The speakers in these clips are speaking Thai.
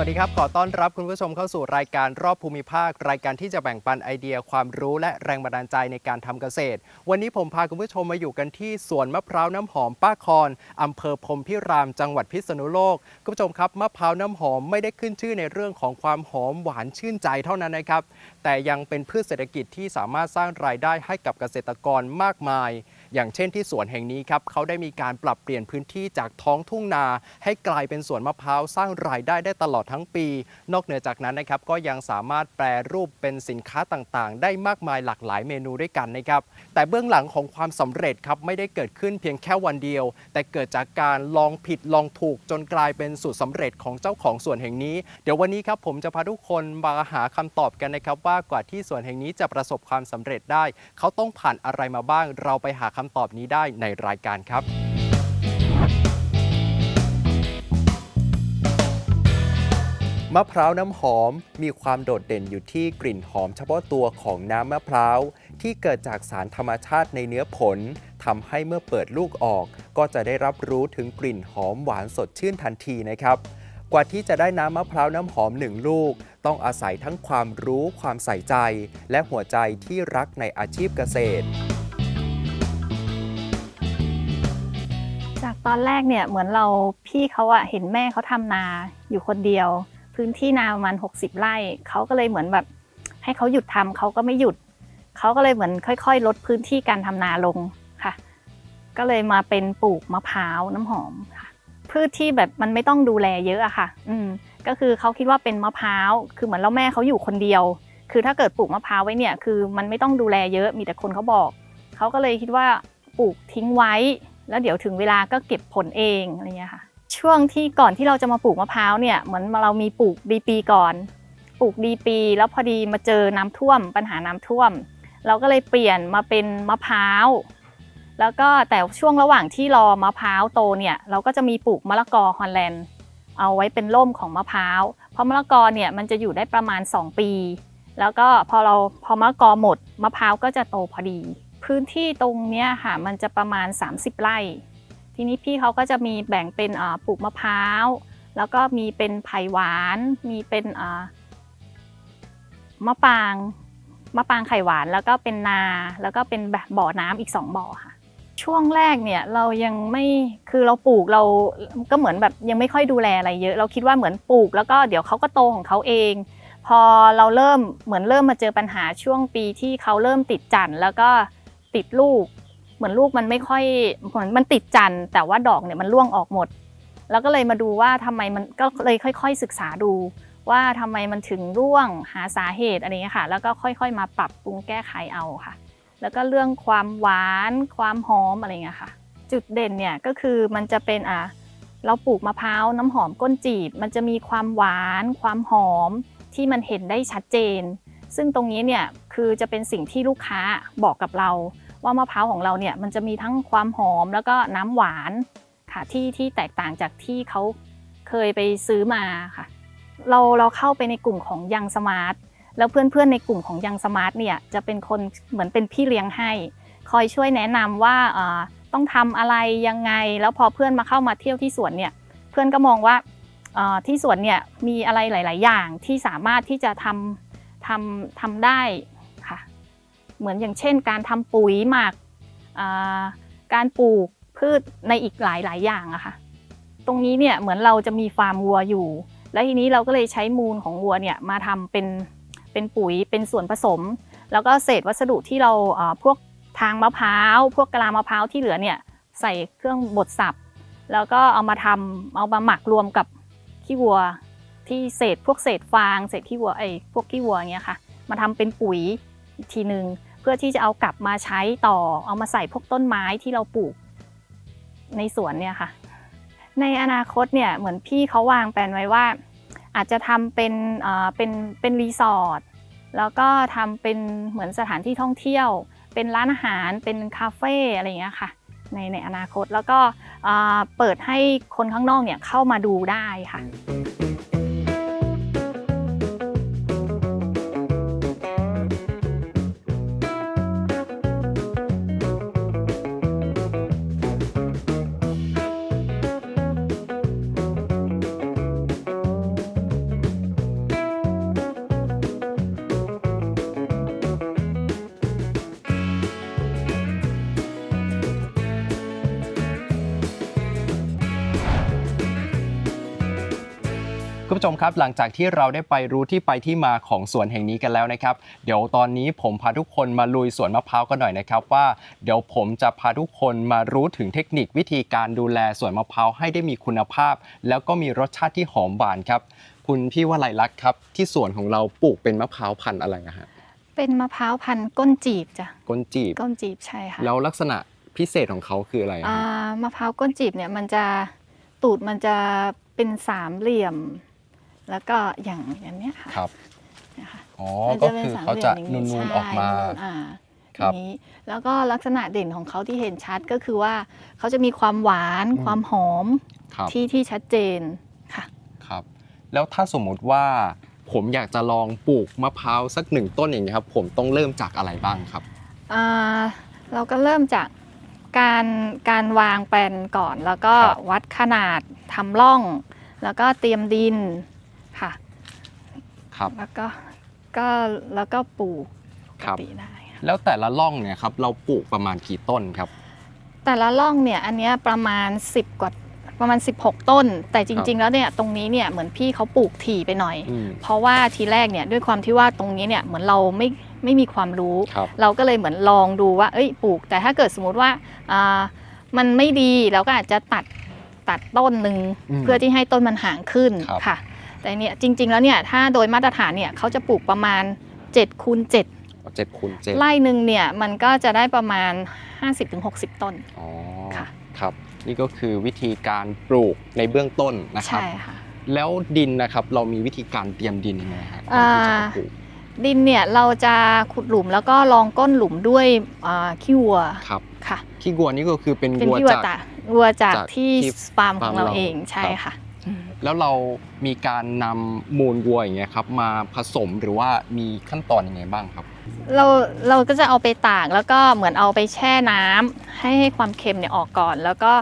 สวัสดีครับ ขอต้อนรับคุณผู้ชมเข้าสู่รายการรอบภูมิภาค รายการที่จะแบ่งปันไอเดียความรู้และแรงบันดาลใจในการทำเกษตร วันนี้ผมพาคุณผู้ชมมาอยู่กันที่สวนมะพร้าวน้ำหอมป้าคอนอำเภอพรมพิรามจังหวัดพิษณุโลก คุณผู้ชมครับมะพร้าวน้ำหอมไม่ได้ขึ้นชื่อในเรื่องของความหอมหวานชื่นใจเท่านั้นนะครับ แต่ยังเป็นพืชเศรษฐกิจที่สามารถสร้างรายได้ให้กับเกษตรกรมากมาย อย่างเช่นที่สวนแห่งนี้ครับเขาได้มีการปรับเปลี่ยนพื้นที่จากท้องทุ่งนา ให้กลายเป็นสวนมะพร้าวสร้างรายได้ได้ตลอดทั้งปี นอกเหนือจากนั้นนะครับก็ยังสามารถแปรรูปเป็นสินค้าต่างๆ ได้มากมายหลากหลายเมนูด้วยกันนะครับแต่เบื้องหลังของความสำเร็จครับไม่ได้เกิดขึ้นเพียงแค่วันเดียว แต่เกิดจากการลองผิดลองถูกจนกลายเป็นสูตรสำเร็จของเจ้าของสวนแห่งนี้ เดี๋ยววันนี้ครับผมจะพาทุกคนมาหาคำตอบกันนะครับว่ากว่าที่สวนแห่งนี้จะประสบความสำเร็จได้ เขาต้องผ่านอะไรมาบ้าง เราไปหาคำตอบนี้ได้ในรายการครับมะพร้าวน้ำหอมมีความโดดเด่นอยู่ที่กลิ่นหอมเฉพาะตัวของน้ำมะพร้าว ที่เกิดจากสารธรรมชาติในเนื้อผลทำให้เมื่อเปิดลูกออก ก็จะได้รับรู้ถึงกลิ่นหอมหวานสดชื่นทันทีนะครับ กว่าที่จะได้น้ำมะพร้าวน้ำหอมหนึ่งลูก ต้องอาศัยทั้งความรู้ความใส่ใจ และหัวใจที่รักในอาชีพเกษตร ตอนแรกเนี่ยเหมือนเราพี่เขาอะเห็นแม่เขาทำนาอยู่คนเดียว พื้นที่นาประมาณ60 ไร่เขาก็เลยเหมือนแบบ ให้เขาหยุดทำเขาก็ไม่หยุดเขาก็เลยเหมือนค่อย ๆ ลดพื้นที่การทำนาลงค่ะ ก็เลยมาเป็นปลูกมะพร้าวน้ำหอมค่ะ พืชที่แบบมันไม่ต้องดูแลเยอะอะค่ะ อืมก็คือเขาคิดว่าเป็นมะพร้าวคือเหมือนแล้วแม่เขาอยู่คนเดียว คือถ้าเกิดปลูกมะพร้าวไว้เนี่ยคือมันไม่ต้องดูแลเยอะมีแต่คนเขาบอกเขาก็เลยคิดว่าปลูกทิ้งไว้ แล้วเดี๋ยวถึงเวลาก็เก็บผลเองอะไรเงี้ยค่ะ ช่วงที่ก่อนที่เราจะมาปลูกมะพร้าวเนี่ยเหมือนเรามีปลูกดีปีก่อน ปลูกดีปี แล้วพอดีมาเจอน้ำท่วม ปัญหาน้ำท่วม เราก็เลยเปลี่ยนมาเป็นมะพร้าวแล้วก็แต่ช่วงระหว่างที่รอมะพร้าวโตเนี่ยเราก็จะมีปลูกมะละกอฮอลแลนด์เอาไว้เป็นร่มของมะพร้าว เพราะมะละกอเนี่ยมันจะอยู่ได้ประมาณ 2 ปี แล้วก็พอเราพอมะละกอหมดมะพร้าวก็จะโตพอดี พื้นที่ตรงเนี้ยค่ะมันจะประมาณ 30 ไร่ ทีนี้พี่เขาก็จะมีแบ่งเป็นปลูกมะพร้าว แล้วก็มีเป็นไผ่หวาน มีเป็นมะปางมะปางไข่หวานแล้วก็เป็นนา แล้วก็เป็นแบบบ่อน้ำอีก 2 บ่อค่ะ ช่วงแรกเนี่ยเรายังไม่คือเราปลูกเราก็เหมือนแบบยังไม่ค่อยดูแลอะไรเยอะ เราคิดว่าเหมือนปลูก แล้วก็เดี๋ยวเขาก็โตของเขาเอง พอเราเริ่มเหมือนเริ่มมาเจอปัญหาช่วงปีที่เขาเริ่มติดจันทร์แล้วก็ ติดลูก เหมือนลูกมันไม่ค่อยเหมือนมันติดจันทร์แต่ว่าดอกเนี่ยมันร่วงออกหมด แล้วก็เลยมาดูว่าทำไมมันก็เลยค่อย ๆ ศึกษาดู ว่าทำไมมันถึงร่วงหาสาเหตุอะไรเงี้ยค่ะ แล้วก็ค่อยๆ มาปรับปรุงแก้ไขเอาค่ะ แล้วก็เรื่องความหวานความหอมอะไรเงี้ยค่ะ จุดเด่นเนี่ยก็คือมันจะเป็นอะเราปลูกมะพร้าวน้ำหอมก้นจีบ มันจะมีความหวาน ความหอมที่มันเห็นได้ชัดเจน ซึ่งตรงนี้เนี่ยคือจะเป็นสิ่งที่ลูกค้าบอกกับเรา ว่ามะพร้าวของเราเนี่ยมันจะมีทั้งความหอมแล้วก็น้ำหวานค่ะที่ที่แตกต่างจากที่เขาเคยไปซื้อมาค่ะ เราเราเข้าไปในกลุ่มของยังสมาร์ทแล้วเพื่อนๆในกลุ่มของยังสมาร์ทเนี่ยจะเป็นคนเหมือนเป็นพี่เลี้ยงให้ คอยช่วยแนะนำว่าต้องทำอะไรยังไง แล้วพอเพื่อนมาเข้ามาเที่ยวที่สวนเนี่ยเพื่อนก็มองว่าที่สวนเนี่ยมีอะไรหลาย ๆ อย่างที่สามารถที่จะทำ ทำทำได้ค่ะ เหมือนอย่างเช่น การทำปุ๋ยหมักการปลูกพืชในอีกหลายๆอย่างอะค่ะ ตรงนี้เนี่ยเหมือนเราจะมีฟาร์มวัวอยู่ แล้วทีนี้เราก็เลยใช้มูลของวัวเนี่ยมาทำเป็นเป็นปุ๋ยเป็นส่วนผสม แล้วก็เศษวัสดุที่เราพวกทางมะพร้าว พวกกะลามะพร้าวที่เหลือเนี่ยใส่เครื่องบดสับ แล้วก็เอามาทำเอามาหมักรวมกับขี้วัว ที่เศษพวกเศษฟาง เศษขี้วัวไอ้พวกขี้วัวเงี้ยค่ะ มาทำเป็นปุ๋ยอีกทีหนึ่งเพื่อที่จะเอากลับมาใช้ต่อเอามาใส่พวกต้นไม้ที่เราปลูกในสวนเนี่ยค่ะ ในอนาคตเนี่ยเหมือนพี่เขาวางแผนไว้ว่า อาจจะทำเป็นเอ่อเป็นเป็นรีสอร์ทแล้วก็ทำเป็นเหมือนสถานที่ท่องเที่ยว เป็นร้านอาหารเป็นคาเฟ่อะไรอย่างเงี้ยค่ะในในอนาคตแล้วก็อ่าเปิดให้คนข้างนอกเนี่ยเข้ามาดูได้ค่ะ คุณผู้ชมครับหลังจากที่เราได้ไปรู้ที่ไปที่มาของสวนแห่งนี้กันแล้วนะครับ เดี๋ยวตอนนี้ผมพาทุกคนมาลุยสวนมะพร้าวกันหน่อยนะครับว่าเดี๋ยวผมจะพาทุกคนมารู้ถึงเทคนิควิธีการดูแลสวนมะพร้าวให้ได้มีคุณภาพ แล้วก็มีรสชาติที่หอมหวานครับ คุณพี่วลัยลักษณ์ครับ ที่สวนของเราปลูกเป็นมะพร้าวพันธุ์อะไรอะฮะเป็นมะพร้าวพันธุ์ก้นจีบจ้ะก้นจีบก้นจีบใช่ค่ะแล้วลักษณะพิเศษของเขาคืออะไรอะอ่าฮะมะพร้าวก้นจีบเนี่ยมันจะตูดมันจะเป็นสามเหลี่ยม แล้วก็อย่างอย่างเนี้ยค่ะครับนะคะอ๋อมันก็จะเป็นคือสามเขาเหลี่จะยมอย่างนูนๆใช่ออกมานูนๆอ่าครับอย่างนี้แล้วก็ลักษณะเด่นของเขาที่เห็นชัดก็คือว่าเขาจะมีความหวานอืม ความหอมครับที่ที่ชัดเจนค่ะ ครับ แล้วถ้าสมมุติว่า ผมอยากจะลองปลูกมะพร้าวสักหนึ่งต้นอย่างนี้ยครับ ผมต้องเริ่มจากอะไรบ้างครับ อ่าเราก็เริ่มจากการการวางแปลนก่อน แล้วก็ครับวัดขนาดทำร่อง แล้วก็เตรียมดินค่ะ ครับแล้วก็ก็แล้วก็ปลูกปคกรับ ติได้ค่ะแล้วแต่ละร่องเนี่ยครับเราปลูกประมาณกี่ต้นครับ แต่ละร่องเนี่ยอันเนี้ยประมาณ 10 กว่าประมาณ 16 ต้น แต่จริง ๆ แล้วเนี่ยตรงนี้เนี่ยเหมือนพี่เขาปลูกถี่ไปหน่อย อืมเพราะว่าทีแรกเนี่ยด้วยความที่ว่าตรงนี้เนี่ยเหมือนเราไม่ไม่มีความรู้ ครับ เราก็เลยเหมือนลองดูว่า เอ้ย ปลูก แต่ถ้าเกิดสมมุติว่าอ่ามันไม่ดี เราก็อาจจะตัด ตัดต้นหนึ่ง อืมเพื่อที่ให้ต้นมันห่างขึ้นครับ ค่ะ แต่เนี่ยจริง ๆ แล้วเนี่ยถ้าโดยมาตรฐานเนี่ยเขาจะปลูกประมาณ7คูณ7 เจ็ดคูณเจ็ดไร่หนึ่งเนี่ยมันก็จะได้ประมาณ 50-60 ต้น อ๋อค่ะ ครับ นี่ก็คือวิธีการปลูกในเบื้องต้นนะครับ ใช่ค่ะ แล้วดินนะครับเรามีวิธีการเตรียมดินยังไงครับก่อนอ่าที่จะเอาปลูก ดินเนี่ยเราจะขุดหลุมแล้วก็รองก้นหลุมด้วยอ่าขี้วัวครับค่ะขี้วัวนี่ก็คือเป็นเป็นวัวขี้วัวจากตากวัวจากจากที่ที่ฟาร์มของฟาร์มเราเราเองใช่ครับค่ะ แล้วเรามีการนำมูลวัวอย่างเงี้ยครับมาผสมหรือว่ามีขั้นตอนยังไงบ้างครับ เราเราก็จะเอาไปตากแล้วก็เหมือนเอาไปแช่น้ำให้ให้ความเค็มเนี่ยออกก่อน แล้วก็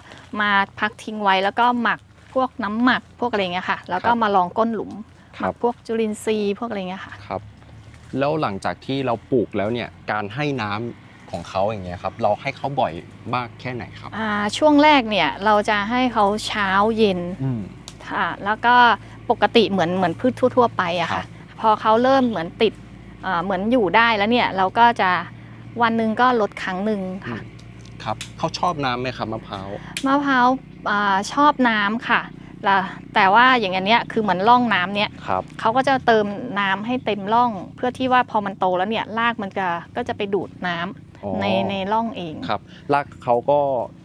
มาพักทิ้งไว้แล้วก็หมักพวกน้ำหมักพวกอะไรเงี้ยค่ะ แล้วก็ครับมาลองก้นหลุมคหรัมับกพวกจุลินทรีย์พวกอะไรเงี้ยค่ะครับ แล้วหลังจากที่เราปลูกแล้วเนี่ยการให้น้ำของเขาอย่างเงี้ยครับ เราให้เขาบ่อยมากแค่ไหนครับ อ่าช่วงแรกเนี่ยเราจะให้เขาเช้าเย็นอืม ค่ะแล้วก็ปกติเหมือนเหมือนพืชทั่ว ๆ ไปอะครัค่ะ บ พอเขาเริ่มเหมือนติดอ่าเหมือนอยู่ได้แล้วเนี่ยเราก็จะวันหนึ่งก็ลดครั้งหนึ่งค่ะ ครับเขาชอบน้ำไหมครับมะพร้าว มะพร้าวอ่าชอบน้ำค่ะ แล้วแต่ว่าอย่างอันเนี้ยคือเหมือนร่องน้ำเนี้ยครับ เขาก็จะเติมน้ำให้เต็มร่อง เพื่อที่ว่าพอมันโตแล้วเนี่ยรากมันจะก็จะไปดูดน้ำในในร่องเอง ครับรากเขาก็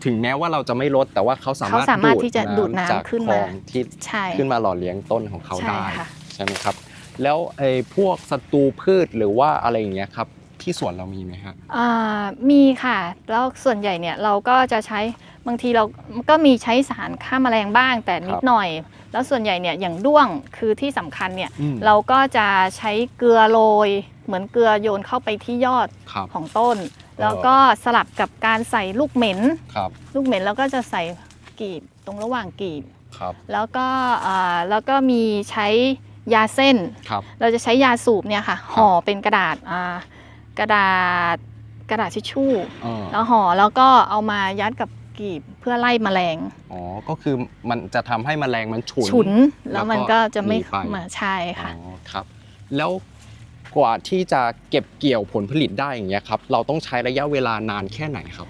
ถึงแม้ว่าเราจะไม่ลด แต่ว่าเขาสามารถเขาสามารถที่จะดูดน้ำจากขึ้นคลมาองที่ใช่ขึ้นมาหล่อเลี้ยงต้นของเขาใช่ได้ ค่ะ ใช่ไหมครับ แล้วไอ้พวกศัตรูพืชหรือว่าอะไรอย่างเงี้ยครับ ที่สวนเรามีไหมฮะ อ่ามีค่ะ แล้วส่วนใหญ่เนี่ยเราก็จะใช้ บางทีเราก็มีใช้สารฆ่าแมลงบ้างแต่นิครัดบหน่อย แล้วส่วนใหญ่เนี่ยอย่างด้วงคือที่สำคัญเนี่ยอืมเราก็จะใช้เกลือโรยเหมือนเกลือโยนเข้าไปที่ยอดครับของต้น แล้วก็สลับกับการใส่ลูกเหม็นครับลูกเหม็นเราก็จะใส่กรีบตรงระหว่างกรีบครับแล้วก็อ่าแล้วก็มีใช้ยาเส้นครับเราจะใช้ยาสูบเนี่ยค่ะห่อเป็นกระดาษอ่ากระดาษกระดาษทิชชู่เออแล้วห่อแล้วก็เอามายัดกับ กรีบเพื่อไล่แมลง อ๋อ ก็คือมันจะทำให้แมลงมันฉุน ฉุนแล้วมันก็จะไม่หนีไป มาใช่อ๋ค่ะอครับ แล้วกว่าที่จะเก็บเกี่ยวผลผลิตได้อย่างเงี้ยครับ เราต้องใช้ระยะเวลานานแค่ไหนครับ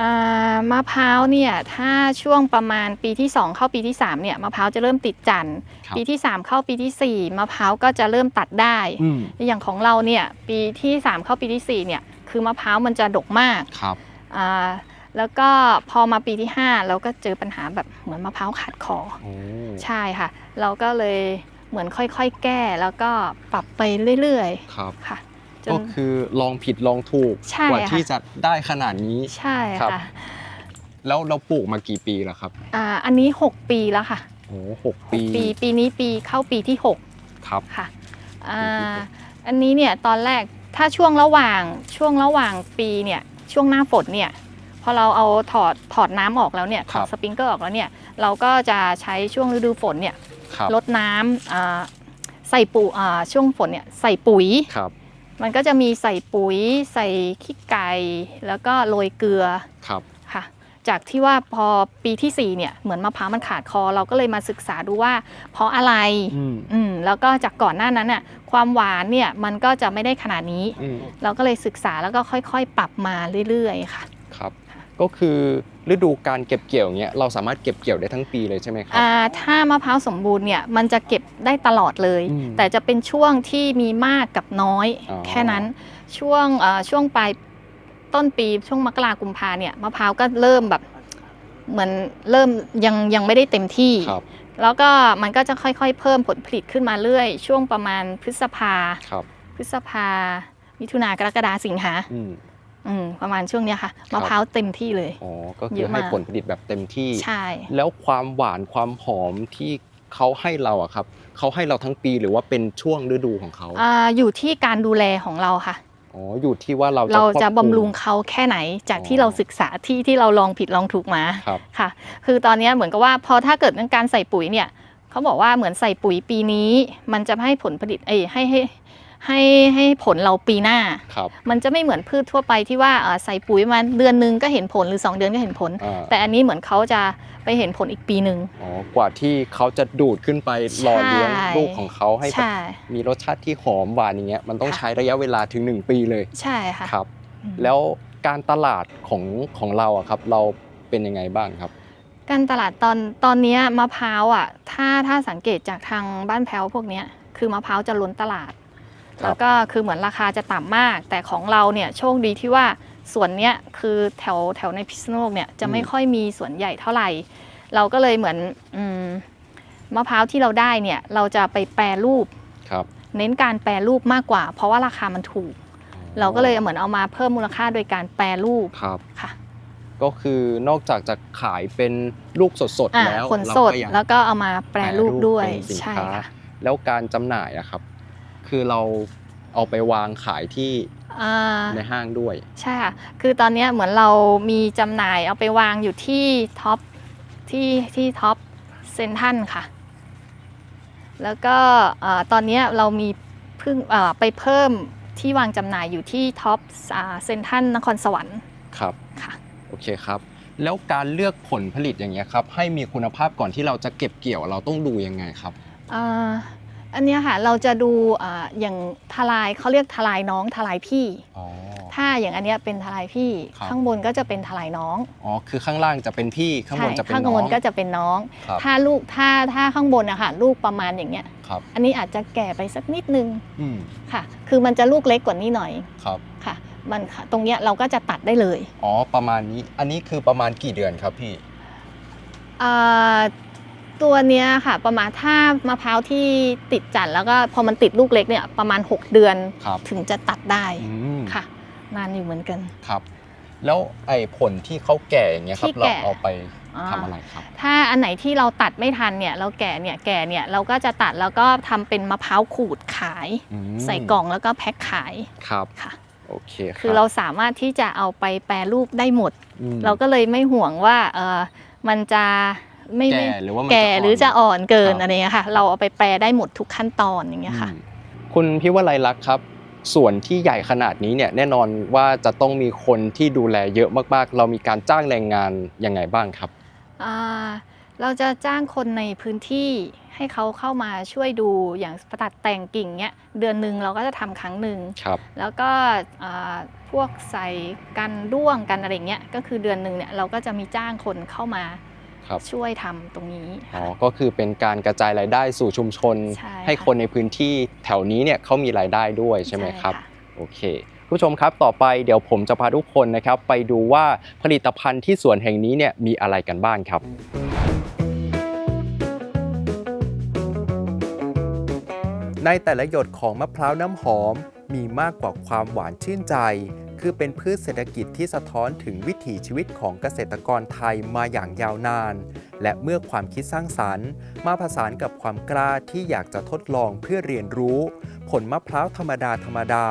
อ่ามะพร้าวเนี่ยถ้าช่วงประมาณปีที่ 2 เข้าปีที่3เนี่ยมะพร้าวจะเริ่มติดจันทร์ครับ ปีที่ 3 เข้าปีทีสี่4มะพร้าวก็จะเริ่มตัดได้ อืมอย่างของเราเนี่ยปีที่ 3 เข้าปีทีสี่4เนี่ยคือมะพร้าวมันจะดกมากครับ อ่า แล้วก็พอมาปีที่ 5 เราก็เจอปัญหาแบบเหมือนมะพร้าวขาดคอโอ้ใช่ค่ะ เราก็เลยเหมือนค่อยๆ แก้แล้วก็ปรับไปเรื่อยครับๆค่ะจก็นคือลองผิดลองถูกใช่กว่าค่ะที่จะได้ขนาดนี้ใช่ครับค่ะแล้วเราปลูกมากี่ปีแล้วครับอ่าอันนี้ 6 ปีแล้วค่ะโอ้หกปีปี ปีนี้ปีเข้าปีที่ครับ6ค่ะอ่ปีที่าหกอันนี้เนี่ยตอนแรกถ้าช่วงระหว่างช่วงระหว่างปีเนี่ยช่วงหน้าฝนเนี่ย พอเราเอาถอดถอดน้ำออกแล้วเนี่ยถอดสปริงเกอร์ออกแล้วเนี่ยเราก็จะใช้ช่วงฤดูฝนเนี่ยครับลดน้ำอ่าใส่ปุ๋ยอ่าช่วงฝนเนี่ยใส่ปุ๋ยครับมันก็จะมีใส่ปุ๋ย ใส่ขี้ไก่แล้วก็โรยเกลือครับค่ะจากที่ว่าพอปีที่ 4 เนี่ยเหมือนมะพร้าวมันขาดคอ เราก็เลยมาศึกษาดูว่า เพราะอะไรอืมอืมแล้วก็จากก่อนหน้านั้นน่ะความหวานเนี่ยมันก็จะไม่ได้ขนาดนี้อืมเราก็เลยศึกษาแล้วก็ค่อยๆ ปรับมาเรื่อยๆ ค่ะครับ ก็คือฤดูการเก็บเกี่ยวเงี้ยเราสามารถเก็บเกี่ยวได้ทั้งปีเลยใช่ไหมครับ อ่าถ้ามะพร้าวสมบูรณ์เนี่ยมันจะเก็บได้ตลอดเลย อืมแต่จะเป็นช่วงที่มีมากกับน้อย อ๋อ แค่นั้นช่วงเอ่อช่วงปลายต้นปีช่วงมกรากุมภาเนี่ยมะพร้าวก็เริ่มแบบเหมือนเริ่มยังยังไม่ได้เต็มที่ ครับแล้วก็มันก็จะค่อยๆ เพิ่มผลผลิตขึ้นมาเรื่อย ช่วงประมาณพฤษภา ครับพฤษภา มิถุนากรกฎาสิงหา อืม อืมประมาณช่วงเนี้ยค่ะครับมะพร้าวเต็มที่เลย อ๋อ ก็เยคืออะให้มาก ผลผลิตแบบเต็มที่ ใช่ แล้วความหวานความหอมที่เขาให้เราอะครับเขาให้เราทั้งปีหรือว่าเป็นช่วงฤดูของเขาอ่าอยู่ที่การดูแลของเราค่ะ อ๋ออยู่ที่ว่าเราเราจะควคุม บำรุงเขาแค่ไหนจากที่อ๋อ เราศึกษาที่ที่เราลองผิดลองถูกมาครับ ค่ะ คือตอนเนี้ยเหมือนกับว่าพอถ้าเกิดเรื่องการใส่ปุ๋ยเนี่ยเขาบอกว่าเหมือนใส่ปุ๋ยปีนี้ มันจะให้ผลผลิตเอ้ยให้ให้ ให้ให้ผลเราปีหน้า ครับ มันจะไม่เหมือนพืชทั่วไปที่ว่าเอ่อใส่ปุ๋ยมาเดือนหนึงก็เห็นผลหรือ 2 เดือนก็เห็นผล อ่า แต่อันนี้เหมือนเขาจะไปเห็นผลอีกปีหนึ่ง อ๋อกว่าที่เขาจะดูดขึ้นไปหล่อเลี้ยงใช่ ลูกของเขาให้แบบใช่ มีรสชาติที่หอมหวานอย่างเงี้ยมันต้องค่ะ ใช้ระยะเวลาถึง 1 ปีเลยใช่ค่ะครับ อืม แล้วการตลาดของของเราอะครับ เราเป็นยังไงบ้างครับ การตลาดตอนตอนเนี้ยมะพร้าวอะถ้าถ้าสังเกตจากทางบ้านแพ้วพวกเนี้ยคือมะพร้าวจะล้นตลาด ครับ แล้วก็คือเหมือนราคาจะต่ำมาก แต่ของเราเนี่ยโชคดีที่ว่าส่วนเนี้ยคือแถวแถวในพิษณุโลกเนี่ยจะไม่ค่อยมีสวนใหญ่เท่าไหร่ เราก็เลยเหมือนอืมมะพร้าวที่เราได้เนี่ยเราจะไปแปรรูป ครับเน้นการแปรรูปมากกว่า เพราะว่าราคามันถูก เราก็เลยเหมือนเอามาเพิ่มมูลค่าโดยการแปรรูปครับ ค่ะก็คือนอกจากจะขายเป็นลูกสดอ่าๆแล้วขนเราสดก็ยัง แล้วก็เอามาแปรรูปด้วย เป็นสินใช่ค้า ค่ะ แล้วการจำหน่ายอะครับ คือเราเอาไปวางขายที่อ่าในห้างด้วย ใช่ค่ะ คือตอนเนี้ยเหมือนเรามีจำหน่ายเอาไปวางอยู่ที่ท็อปที่ที่ท็อปเซนทันค่ะ แล้วก็เอ่อตอนเนี้ยเรามีเพิ่งเอ่อไปเพิ่มที่วางจำหน่ายอยู่ที่ท็อปเซนทันนครสวรรค์ครับ ค่ะ โอเคครับ แล้วการเลือกผลผลิตอย่างเงี้ยครับ ให้มีคุณภาพก่อนที่เราจะเก็บเกี่ยวเราต้องดูยังไงครับอ่า อันเนี้ยค่ะเราจะดูอาอย่างทลายเขาเรียกทลายน้องทลายพี่ อ๋อ ถ้าอย่างอันเนี้ยเป็นทลายพี่ ครับ ข้างบนก็จะเป็นทลายน้องอ๋อ คือข้างล่างจะเป็นพี่ ข้างบนใช่จะเป็นข้างน้บอนง ก็จะเป็นน้อง ครับ ถ้าลูกถ้าถ้าข้างบนอะค่ะลูกประมาณอย่างเงี้ย ครับ อันนี้อาจจะแก่ไปสักนิดนึงอืม ค่ะ คือมันจะลูกเล็กกว่านี้หน่อยครับ ค่ะ มันค่ะตรงเนี้ยเราก็จะตัดได้เลยอ๋อ ประมาณนี้ อันนี้คือประมาณกี่เดือนครับพี่ อ่า ตัวเนี้ยค่ะ ประมาณถ้ามะพร้าวที่ติดจันทร์แล้วก็พอมันติดลูกเล็กเนี่ยประมาณ 6 เดือนครับถึงจะตัดได้อืมค่ะ นานอยู่เหมือนกัน ครับ แล้วไอ้ผลที่เขาแก่อย่างเงี้ยครัที่บเราแก่ เอาไปอ่าทำอะไรครับ ถ้าอันไหนที่เราตัดไม่ทันเนี่ยเราแก่เนี่ยแก่เนี่ยเราก็จะตัดแล้วก็ทำเป็นมะพร้าวขูดขาย อืมใส่กล่องแล้วก็แพ็คขายครับค่ะ โอเคครับคือเราสามารถที่จะเอาไปแปรรูปได้หมด อืมเราก็เลยไม่ห่วงว่าเออมันจะ ไม่ไม่แก่หรือว่ามันแก่จะอ่อนหรือจะอ่อนเกินครับ อะไรเงี้ยค่ะ เราเอาไปแปรได้หมดทุกขั้นตอนอย่างเงี้ยค่ะ อืมคุณพิวไลลักษณ์ครับ ส่วนที่ใหญ่ขนาดนี้เนี่ยแน่นอนว่าจะต้องมีคนที่ดูแลเยอะมากๆ เรามีการจ้างแรงงานยังไงบ้างครับ อ่าเราจะจ้างคนในพื้นที่ให้เขาเข้ามาช่วยดูอย่างตัดแต่งกิ่งเนี้ยเดือนหนึ่งเราก็จะทำครั้งหนึ่งครับ แล้วก็อ่าพวกใส่กันด้วงกันอะไรเงี้ยก็คือเดือนหนึ่งเนี่ยเราก็จะมีจ้างคนเข้ามา ครับ ช่วยทำตรงนี้อ๋อค่ะก็คือเป็นการกระจายรายได้สู่ชุมชน ใช่ให้ค่ะ คนในพื้นที่แถวนี้เนี่ยเขามีรายได้ด้วยใช่ไหมครับะ โอเคผู้ชมครับต่อไปเดี๋ยวผมจะพาทุกคนนะครับ ไปดูว่าผลิตภัณฑ์ที่สวนแห่งนี้เนี่ยมีอะไรกันบ้างครับ ในแต่ละหยดของมะพร้าวน้ำหอมมีมากกว่าความหวานชื่นใจ คือเป็นพืชเศรษฐกิจที่สะท้อนถึงวิถีชีวิตของเกษตรกรไทยมาอย่างยาวนาน และเมื่อความคิดสร้างสรรค์ มาผสานกับความกล้าที่อยากจะทดลองเพื่อเรียนรู้ ผลมะพร้าวธรรมดาธรรมดา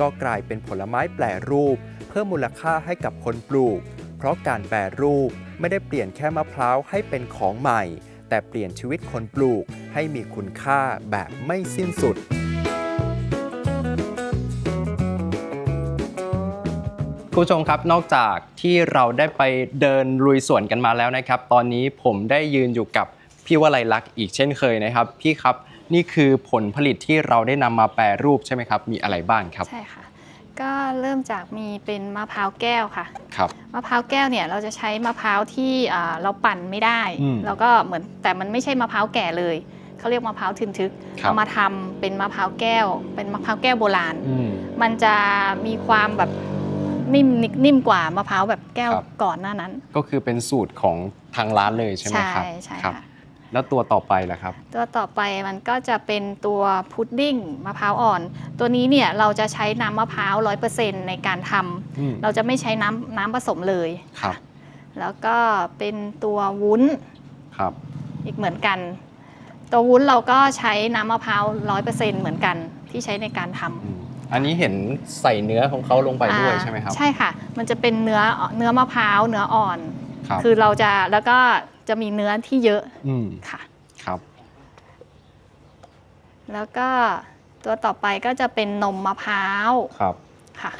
ก็กลายเป็นผลไม้แปรรูป เพิ่มมูลค่าให้กับคนปลูก เพราะการแปรรูปไม่ได้เปลี่ยนแค่มะพร้าวให้เป็นของใหม่ แต่เปลี่ยนชีวิตคนปลูกให้มีคุณค่าแบบไม่สิ้นสุด คุณผู้ชมครับนอกจากที่เราได้ไปเดินลุยสวนกันมาแล้วนะครับ ตอนนี้ผมได้ยืนอยู่กับพี่วลัยลักษณ์อีกเช่นเคยนะครับ พี่ครับนี่คือผลผลิตที่เราได้นำมาแปรรูปใช่ไหมครับ มีอะไรบ้างครับ ใช่ค่ะ ก็เริ่มจากมีเป็นมะพร้าวแก้วค่ะ ครับ มะพร้าวแก้วเนี่ยเราจะใช้มะพร้าวที่อ่าเราปั่นไม่ได้ อืมแล้วก็เหมือนแต่มันไม่ใช่มะพร้าวแก่เลย เขาเรียกมะพร้าวทึนทึกครับ เอามาทำเป็นมะพร้าวแก้ว เป็นมะพร้าวแก้วโบราณ อืม มันจะมีความแบบนิ่มนินิ่มกว่ามะพร้าวแบบแก้วครับ ก่อนหน้านั้น ก็คือเป็นสูตรของทางร้านเลยใช่ไหมครับใช่ครับ ค่ะ แล้วตัวต่อไปล่ะครับ ตัวต่อไปมันก็จะเป็นตัวพุดดิ้งมะพร้าวอ่อน ตัวนี้เนี่ยเราจะใช้น้ำมะพร้าวร้อยเปอร์เซ็นต์ในการทำอืมเราจะไม่ใช้น้ำน้ำผสมเลย ครับแล้วก็เป็นตัววุ้นครับ อีกเหมือนกัน ตัววุ้นเราก็ใช้น้ำมะพร้าวร้อยเปอร์เซ็นต์เหมือนกันที่ใช้ในการทำ อืมอันนี้เห็นใส่เนื้อของเขาลงไปด้วยอ่าใช่ไหมครับ ใช่ค่ะ มันจะเป็นเนื้อเนื้อมะพร้าวเนื้ออ่อน ครับ คือเราจะแล้วก็ จะมีเนื้อที่เยอะอืมค่ะ ครับ แล้วก็ตัวต่อไปก็จะเป็นนมมะพร้าวครับ ค่ะ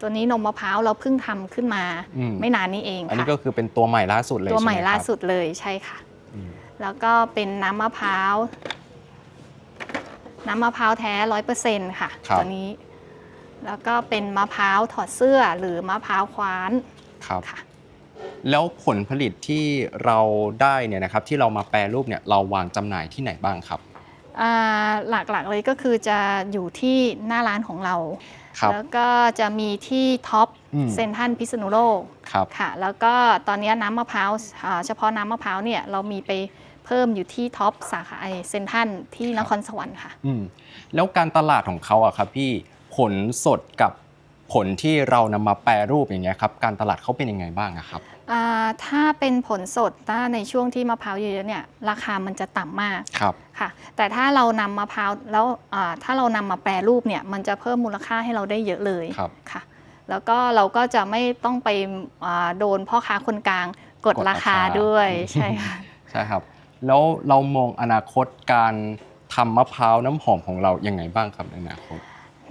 ตัวนี้นมมะพร้าวเราเพิ่งทำขึ้นมา อืม ไม่นานนี้เองอันนี้ค่ะก็คือเป็นตัวใหม่ล่าสุดเลยตัวใหม่ช่ไครับล่าสุดเลยใช่ค่ะ อืมแล้วก็เป็นน้ำมะพร้าว น้ำมะพร้าวแท้ร้อยเปอร์เซ็นต์ค่ะ ตัวนี้ แล้วก็เป็นมะพร้าวถอดเสื้อหรือมะพร้าวคว้านครับ ค่ะ แล้วผลผลิตที่เราได้เนี่ยนะครับที่เรามาแปรรูปเนี่ยเราวางจำหน่ายที่ไหนบ้างครับ อ่าหลักๆเลยก็คือจะอยู่ที่หน้าร้านของเรา ครับแล้วก็จะมีที่ท็อปอืม เซนทรันพิษณุโลกครับ ค่ะ แล้วก็ตอนนี้น้ำมะพร้าวอ่าเฉพาะน้ำมะพร้าวเนี่ยเรามีไปเพิ่มอยู่ที่ท็อปสาขาไอเซนทรันที่นครสวรรค์ค่ะ อืมแล้วการตลาดของเขาอะครับพี่ผลสดกับผลที่เรานำมาแปรรูปอย่างเงี้ยครับการตลาดเขาเป็นยังไงบ้างอะครับอ่า ถ้าเป็นผลสดถ้าในช่วงที่มะพร้าวเยอะๆเนี่ยราคามันจะต่ำมากครับค่ะ แต่ถ้าเรานำมะพร้าวแล้วอ่าถ้าเรานำมาแปรรูปเนี่ยมันจะเพิ่มมูลค่าให้เราได้เยอะเลยครับค่ะ แล้วก็เราก็จะไม่ต้องไปอ่าโดนพ่อค้าคนกลางกดกดราราคาคาด้วยอืมใช่ค่ะใช่ครับแล้วเรามองอนาคตการทำมะพร้าวน้ำหอมของเรายังไงบ้างครับในอนาคต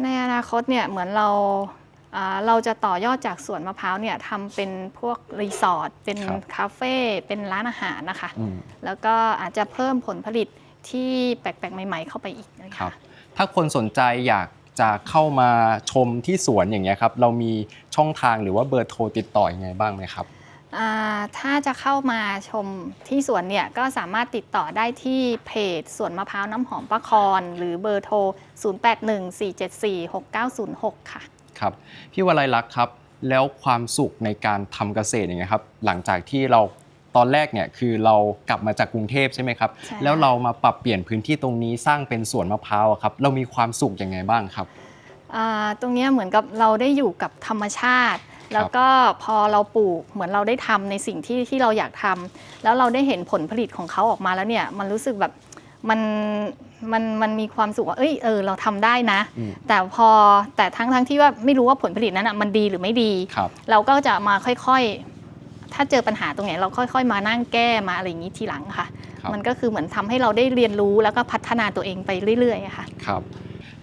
ในอนาคตเนี่ยเหมือนเราอ่า เราจะต่อยอดจากสวนมะพร้าวเนี่ยทำเป็นพวกรีสอร์ทเป็นครับคาเฟ่เป็นร้านอาหารนะคะอืมแล้วก็อาจจะเพิ่มผลผลิตที่แปลกๆ ใหม่ ๆ เข้าไปอีกนะครัคะบถ้าคนสนใจอยากจะเข้ามาชมที่สวนอย่างเงี้ยครับ เรามีช่องทางหรือว่าเบอร์โทรติดต่อยังไงบ้างไหมครับอ่าถ้าจะเข้ามาชมที่สวนเนี่ยก็สามารถติดต่อได้ที่เพจสวนมะพร้าวน้ำหอมป้าคอน หรือเบอร์โทร 0814746906 ค่ะ ครับพี่วลัยลักษณ์ครับแล้วความสุขในการทำเกษตรอย่างเงี้ยครับหลังจากที่เราตอนแรกเนี่ยคือเรากลับมาจากกรุงเทพใช่ไหมครับใช่แล้วเรามาปรับเปลี่ยนพื้นที่ตรงนี้สร้างเป็นสวนมะพร้าวอะครับเรามีความสุขยังไงบ้างครับอ่าตรงเนี้ยเหมือนกับเราได้อยู่กับธรรมชาติ แล้วก็พอเราปลูกเหมือนเราได้ทำในสิ่งที่ที่เราอยากทำแล้วเราได้เห็นผลผลิตของเขาออกมาแล้วเนี่ยมันรู้สึกแบบมัน มันมันมีความสุขว่าเอ้ยเออเราทำได้นะ อืมแต่พอแต่ทั้งทั้งที่ว่าไม่รู้ว่าผลผลิตนั้นอะมันดีหรือไม่ดี ครับ เราก็จะมาค่อยๆ ถ้าเจอปัญหาตรงไหนเราค่อย ๆ มานั่งแก้มาอะไรอย่างนี้ทีหลังค่ะ ครับ มันก็คือเหมือนทำให้เราได้เรียนรู้แล้วก็พัฒนาตัวเองไปเรื่อยๆอะค่ะ ครับ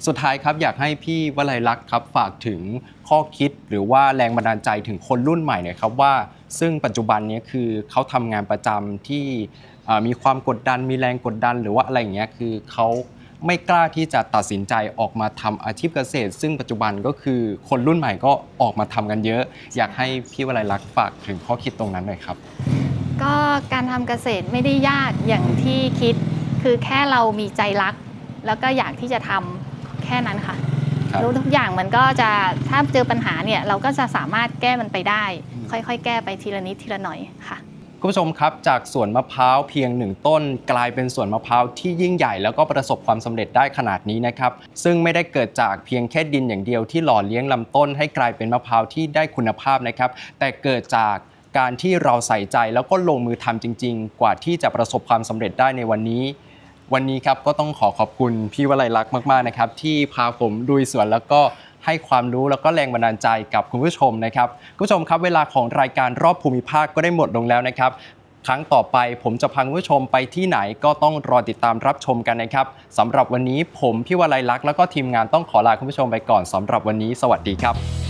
สุดท้ายครับอยากให้พี่วลัยลักษณ์ครับฝากถึงข้อคิดหรือว่าแรงบันดาลใจถึงคนรุ่นใหม่หน่อยครับว่า ซึ่งปัจจุบันเนี้คือเขาทำงานประจำที่เอ่อ มีความกดดันมีแรงกดดันหรือว่าอะไรอย่างเงี้ยคือเขาไม่กล้าที่จะตัดสินใจออกมาทำอาชีพเกษตร ซึ่งปัจจุบันก็คือคนรุ่นใหม่ก็ออกมาทำกันเยอะ อยากให้พี่วลัยลักษณ์ฝากถึงข้อคิดตรงนั้นหน่อยครับ ก็การทำเกษตรไม่ได้ยากอย่างที่คิด คือแค่เรามีใจรัก แล้วก็อยากที่จะทำแค่นั้นค่ะครับรู้ทุกอย่างมันก็จะถ้าเจอปัญหาเนี่ยเราก็จะสามารถแก้มันไปได้อืมค่อยๆ แก้ไปทีละนิดทีละหน่อยค่ะ คุณผู้ชมครับจากสวนมะพร้าวเพียงหนึ่งต้น กลายเป็นสวนมะพร้าวที่ยิ่งใหญ่แล้วก็ประสบความสำเร็จได้ขนาดนี้นะครับซึ่งไม่ได้เกิดจากเพียงแค่ดินอย่างเดียวที่หล่อเลี้ยงลำต้น ให้กลายเป็นมะพร้าวที่ได้คุณภาพนะครับ แต่เกิดจากการที่เราใส่ใจแล้วก็ลงมือทำจริง ๆ กว่าที่จะประสบความสำเร็จได้ในวันนี้ วันนี้ครับก็ต้องขอขอบคุณพี่วลัยลักษณ์มากๆนะครับที่พาผมลุยสวนแล้วก็ ให้ความรู้แล้วก็แรงบันดาลใจกับคุณผู้ชมนะครับคุณผู้ชมครับเวลาของรายการรอบภูมิภาคก็ได้หมดลงแล้วนะครับครั้งต่อไปผมจะพาคุณผู้ชมไปที่ไหนก็ต้องรอติดตามรับชมกันนะครับสำหรับวันนี้ผมพี่วลัยลักษณ์แล้วก็ทีมงานต้องขอลาคุณผู้ชมไปก่อนสำหรับวันนี้ สวัสดีครับ